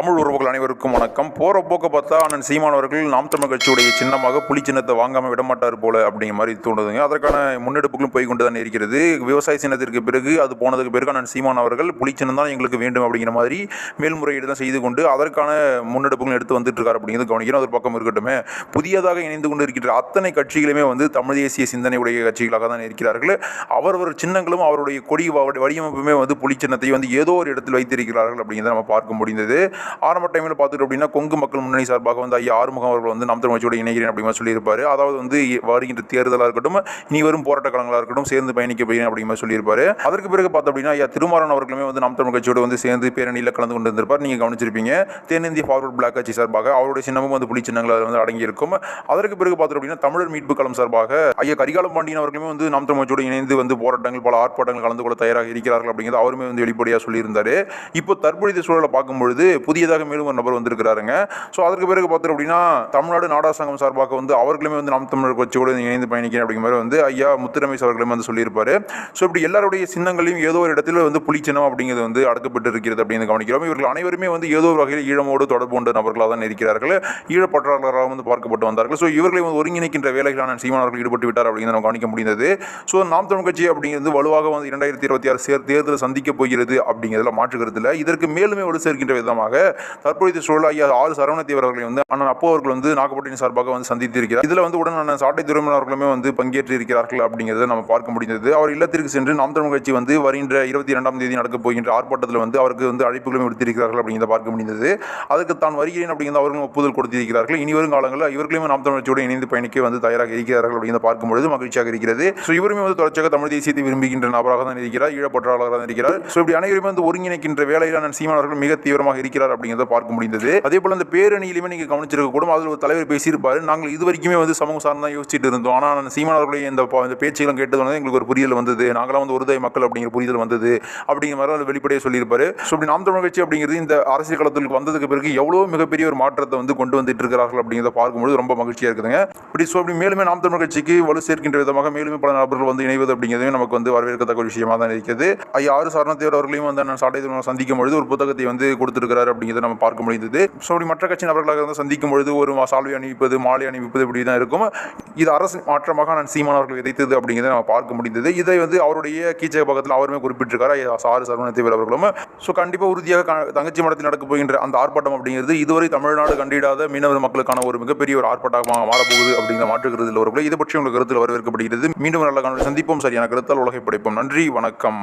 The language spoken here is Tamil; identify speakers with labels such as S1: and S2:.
S1: தமிழ் உறவுகள் அனைவருக்கும் வணக்கம். போகிற போக்க பார்த்தா அண்ணன் சீமான் அவர்கள் நாம் தமிழ் கட்சியுடைய சின்னமாக புலி சின்னத்தை வாங்காமல் விடமாட்டார் போல அப்படிங்கிற மாதிரி தோணுதுங்க. அதற்கான முன்னெடுப்புகளும் போய் கொண்டு தான் இருக்கிறது. விவசாய சின்னத்திற்கு பிறகு அது போனதுக்கு பிறகு அண்ணன் சீமான் அவர்கள் புலி சின்னம் தான் எங்களுக்கு வேண்டும் அப்படிங்கிற மாதிரி மேல்முறையீடு தான் செய்து கொண்டு அதற்கான முன்னெடுப்புகளும் எடுத்து வந்துட்டு இருக்கார் அப்படிங்கிறது கவனிக்கிறோம் ஒரு பக்கம் இருக்கட்டுமே. புதியதாக இணைந்து கொண்டு இருக்கின்ற அத்தனை கட்சிகளுமே வந்து தமிழ் தேசிய சிந்தனையுடைய கட்சிகளாக தான் இருக்கிறார்கள். அவரவர் சின்னங்களும் அவருடைய கொடி வடிவமைப்புமே வந்து புலி சின்னத்தை வந்து ஏதோ ஒரு இடத்தில் வைத்திருக்கிறார்கள் அப்படிங்கிறத நம்ம பார்க்க முடிந்தது. ஆரம்ப டைமில் பார்த்துட்டு அப்படின்னா கொங்கு மக்கள் முன்னணி சார்பாக வந்து ஐயா ஆறுமுகம் அவர்கள் வந்து நாம் தமிழ் இணைகிறேன் அப்படிங்கிற சொல்லியிருப்பார். அதாவது வந்து வருகின்ற தேர்தலாக இருக்கட்டும் இனி வரும் போராட்ட காலங்களாக இருக்கட்டும் சேர்ந்து பயணிக்க போகிறேன் அப்படிங்கிற மாதிரி அதற்கு பிறகு பார்த்தோம் அப்படின்னா ஐயா திருமாறன் அவர்களுமே வந்து நாம் தமிழ் கட்சியோடு வந்து சேர்ந்து பேரணியில் கலந்து கொண்டு இருந்திருப்பார் நீங்கள் கவனிச்சிருப்பீங்க தென்னிந்திய ஃபார்வர்ட் பிளாக் கட்சி சார்பாக அவருடைய சின்னமும் வந்து புலி சின்னங்கள் வந்து அடங்கியிருக்கும். அதற்கு பிறகு பார்த்தோம் அப்படின்னா தமிழர் மீட்பு களம் சார்பாக ஐயா கரிகாலம் பாண்டியன் அவர்களுமே வந்து நாம் தமிழ்ச்சியோடு இணைந்து வந்து போராட்டங்கள் பல ஆர்ப்பாட்டங்கள் கலந்து கொள்ள தயாராக இருக்கிறார்கள் அப்படிங்கிறது அவருமே வந்து வெளிப்படையாக சொல்லியிருந்தாரு. இப்போ தற்பொழுது சூழலை பார்க்கும்பொழுது புதியதாக மேலும் ஒரு நபர் வந்திருக்கிறாருங்க. ஸோ அதற்கு பிறகு பார்த்தோம் அப்படின்னா தமிழ்நாடு நாடா சங்கம் சார்பாக வந்து அவர்களுமே வந்து நாம் தமிழர் கட்சியோடு இணைந்து பயணிக்கிறேன் அப்படிங்கிற மாதிரி வந்து ஐயா முத்துரமேஷ் அவர்களுமே வந்து சொல்லியிருப்பாரு. ஸோ இப்படி எல்லாருடைய சின்னங்களையும் ஏதோ ஒரு இடத்துல வந்து புலிச்சினம் அப்படிங்கிறது வந்து அடக்கப்பட்டு இருக்கிறது அப்படின்னு கவனிக்கிறோம். இவர்கள் அனைவருமே வந்து ஏதோ ஒரு வகையில் ஈழமோடு தொடர்பு கொண்ட நபர்களாக தான் இருக்கிறார்கள். ஈழப்பற்றாளர்களாக வந்து பார்க்கப்பட்டு வந்தார்கள். ஸோ இவர்களை வந்து ஒருங்கிணைக்கின்ற வேலைகளான சீமானவர்கள் ஈடுபட்டு விட்டார் அப்படிங்கிறத நம்ம கவனிக்க முடிந்தது. ஸோ நாம் தமிழ் கட்சி அப்படிங்கிறது வலுவாக வந்து இரண்டாயிரத்தி இருபத்தி ஆறு சேர் சந்திக்க போகிறது அப்படிங்கிறதுல மாற்று கருத்தில் இதற்கு மேலுமே ஒரு சேர்க்கின்ற விதமாக தற்பொழுது சூழல் ஐயா ஆறு சரவண அவர்களை வந்து அண்ணன் அப்போ அவர்கள் வந்து நாகப்பட்டினம் சார்பாக வந்து சந்தித்து இருக்கிறார் இதில் வந்து உடன் அண்ணன் சாட்டை துறைமுறை அவர்களுமே வந்து பங்கேற்று இருக்கிறார்கள் அப்படிங்கிறத நம்ம பார்க்க முடிந்தது. அவர் இல்லத்திற்கு சென்று நாம் தமிழ் கட்சி வந்து வருகின்ற இருபத்தி இரண்டாம் தேதி நடக்க போகின்ற ஆர்ப்பாட்டத்தில் வந்து அவருக்கு வந்து அழைப்புகளும் விடுத்திருக்கிறார்கள் அப்படிங்கிறத பார்க்க முடிந்தது. அதுக்கு தான் வருகிறேன் அப்படிங்கிறத அவர்களும் ஒப்புதல் கொடுத்திருக்கிறார்கள். இனி வரும் காலங்களில் இவர்களையும் நாம் தமிழ் கட்சியோடு இணைந்து பயணிக்க வந்து தயாராக இருக்கிறார்கள் அப்படிங்கிறத பார்க்கும்பொழுது மகிழ்ச்சியாக இருக்கிறது. ஸோ இவருமே வந்து தொடர்ச்சியாக தமிழ் தேசியத்தை விரும்புகின்ற நபராக தான் இருக்கிறார் ஈழப்பற்றாளராக தான் இருக்கிறார். ஸோ இப்படி அனைவருமே வந்து ஒருங்கிணைக்கின்ற வேலையில் நான் சீமானவர்கள் மிக தீவிரமாக இருக்கிறார் அப்படிங்கிறத பார்க்க முடிந்தது. அதே போல அந்த பேரணியிலுமே நீங்கள் கவனிச்சிருக்க கூட அதில் ஒரு தலைவர் பேசியிருப்பாரு. நாங்கள் இது வரைக்குமே வந்து சமூக சார்ந்து தான் யோசிச்சுட்டு இருந்தோம். ஆனால் நான் சீமான் அவர்களுடைய இந்த இந்த பேச்சுகளும் கேட்டது வந்து எங்களுக்கு ஒரு புரியல் வந்தது. நாங்களாம் வந்து ஒருதாய் மக்கள் அப்படிங்கிற புரிதல் வந்தது. அப்படிங்கிற மாதிரி அவர் வெளிப்படையாக சொல்லியிருப்பாரு. ஸோ இப்படி நாம் தமிழ் கட்சி அப்படிங்கிறது இந்த அரசியல் களத்துக்கு வந்ததுக்கு பிறகு எவ்வளோ மிகப்பெரிய ஒரு மாற்றத்தை வந்து கொண்டு வந்துட்டு இருக்கிறார்கள் அப்படிங்கிறத பார்க்கும்போது ரொம்ப மகிழ்ச்சியாக இருக்குதுங்க. இப்படி ஸோ அப்படி மேலுமே நாம் தமிழ் கட்சிக்கு வலு சேர்க்கின்ற விதமாக மேலுமே பல நபர்கள் வந்து இணைவது அப்படிங்கிறதுமே நமக்கு வந்து வரவேற்கத்தக்க ஒரு விஷயமா தான் இருக்கிறது. ஐயா ஆறு சாரணத்தேவர் அவர்களையும் வந்து நான் சாட்டை சந்திக்கும் பொழுது ஒரு புத்தகத்தை வந்து கொடுத்துருக்கிறார் அப்படிங்கிறத நம்ம பார்க்க முடிந்தது. ஸோ அப்படி மற்ற கட்சி நபர்களாக இருந்து சந்திக்கும் பொழுது ஒரு சால்வை அணிவிப்பது மாலை அணிவிப்பது இப்படி தான் இருக்கும். இது அரசு மாற்றமாக நான் சீமான் அவர்கள் விதைத்தது அப்படிங்கிறத நம்ம பார்க்க முடிந்தது. இதை வந்து அவருடைய கீச்சக பக்கத்தில் அவருமே குறிப்பிட்டிருக்காரு? சாரு ஆறு சரவணத்தேவர் அவர்களும். ஸோ கண்டிப்பாக உறுதியாக தங்கச்சி மடத்தில் நடக்க போகின்ற அந்த ஆர்ப்பாட்டம் அப்படிங்கிறது இதுவரை தமிழ்நாடு கண்டிடாத மீனவர் மக்களுக்கான ஒரு மிகப்பெரிய ஒரு ஆர்ப்பாட்டமாக மாறப்போகுது அப்படிங்கிற மாற்றுகிறது இல்லை ஒரு இதை பற்றி உங்களுக்கு கருத்தில் வரவேற்கப்படுகிறது. மீண்டும் நல்ல காணொலி சந்திப்போம். சரியான கருத்தால் உலகை படைப்போம். நன்றி. வணக்கம்.